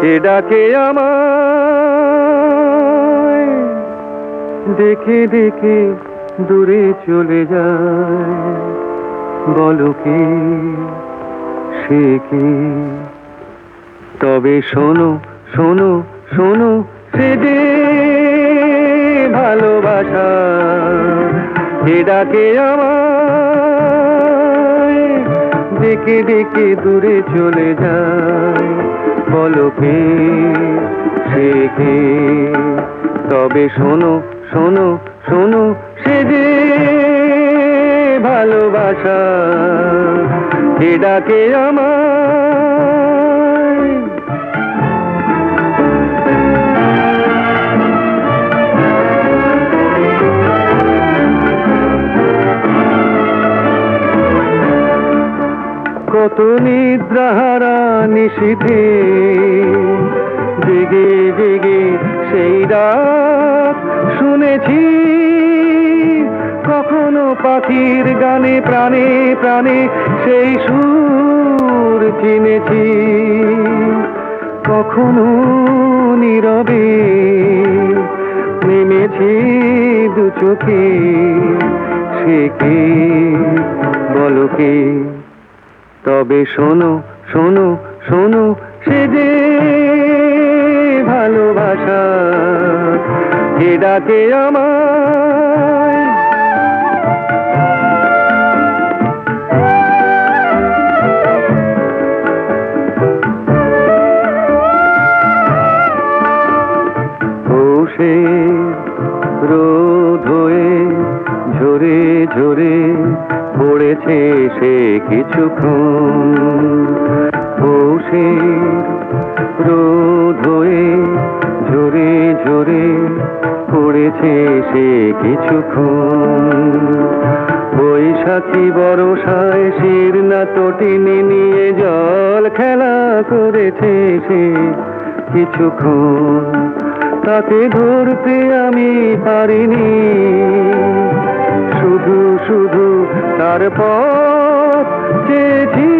কে ডাকে আমায়? দেখে দেখে দূরে চলে যায়। বলো কি? সে কি? তবে শোনো শোনো শোনো, সে ভালোবাসা। কে ডাকে আমায়? ডেকে ডেকে দূরে চলে যায়। বলো কে? সে কে? তবে শোনো শোনো শোনো, সে যে ভালোবাসা, কে ডাকে আমায় নিদ্রাহারা নিশীথে। জেগে জেগে সেই রাত শুনেছি, কখনো পাখির গানে প্রাণে প্রাণে সেই সুর চিনেছি। কখনো নীরবে নেমেছি দু চোখে, সে কে বলো কে? তবে শোনো শোনো শোনো সে যে ভালোবাসা কে ডাকে হয়ে ঝরে ঝরে পড়েছে সে কিছুক্ষণ। বসে রোদ হয়ে ঝরে ঝরে পড়েছে সে কিছুক্ষণ। বৈশাখী বরসায় শির না তটিনে নিয়ে জল খেলা করেছে সে কিছুক্ষণ। তাকে ধরতে আমি পারিনি। তার পথ চেয়েছি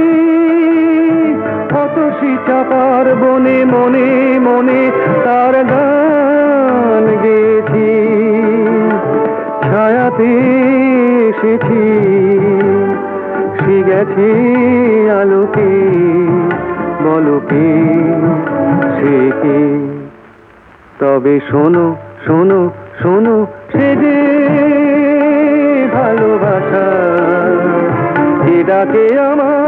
অতসী চাপার বনে মনে মনে তার গান গেছি ছায়াতে এসেছি, সে গেছে আলোকে, বলো কে, সে তবে শোনো শোনো শোনো, সে যে ভালোবাসা ডাকে আমার